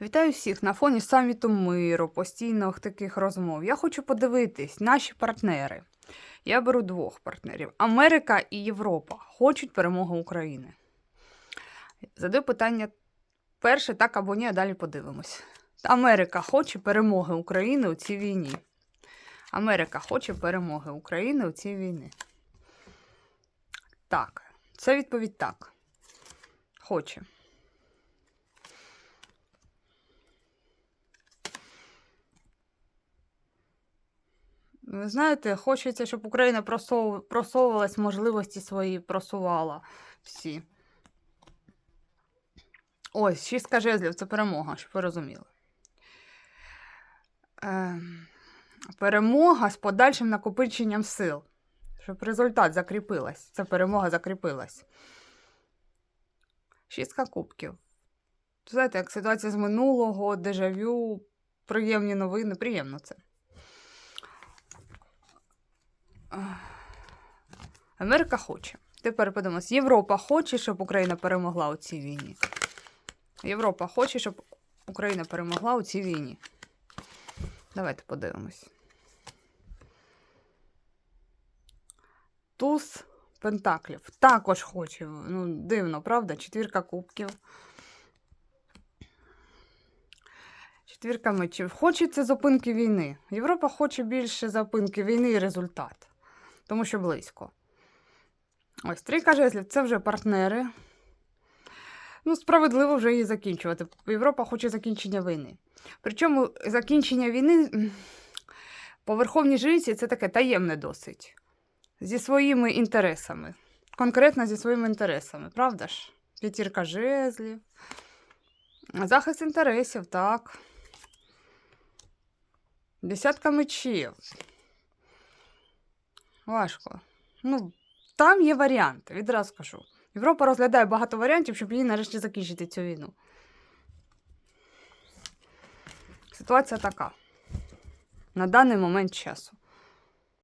Вітаю всіх на фоні саміту миру, постійних таких розмов. Я хочу подивитись, наші партнери. Я беру двох партнерів: Америка і Європа хочуть перемоги України. Задаю питання перше, так або ні, а далі подивимось. Америка хоче перемоги України у цій війні. Америка хоче перемоги України у цій війні. Так, це відповідь так. Хоче. Ви знаєте, хочеться, щоб Україна просов... просовувалась, можливості свої просувала всі. Ось, шістка жезлів це перемога, щоб ви розуміли. Ем, перемога з подальшим накопиченням сил. Щоб результат закріпилась. Ця перемога закріпилась. Шістка кубків. Знаєте, як ситуація з минулого, дежавю, приємні новини, приємно це. Америка хоче. Тепер подивимось. Європа хоче, щоб Україна перемогла у цій війні. Європа хоче, щоб Україна перемогла у цій війні. Давайте подивимось. Туз Пентаклів. Також хоче. Ну, дивно, правда? Четвірка кубків. Четвірка мечів. Хочеться зупинки війни. Європа хоче більше зупинки війни і результат. Тому що близько. Ось трійка жезлів це вже партнери. Ну, справедливо вже її закінчувати. Європа хоче закінчення війни. Причому закінчення війни по верховній жриці це таке таємне досить. Зі своїми інтересами. Конкретно зі своїми інтересами, правда ж? П'ятірка жезлів. Захист інтересів, так. Десятка мечів. Важко. Ну, там є варіанти, відразу кажу. Європа розглядає багато варіантів, щоб їй нарешті закінчити цю війну. Ситуація така. На даний момент часу.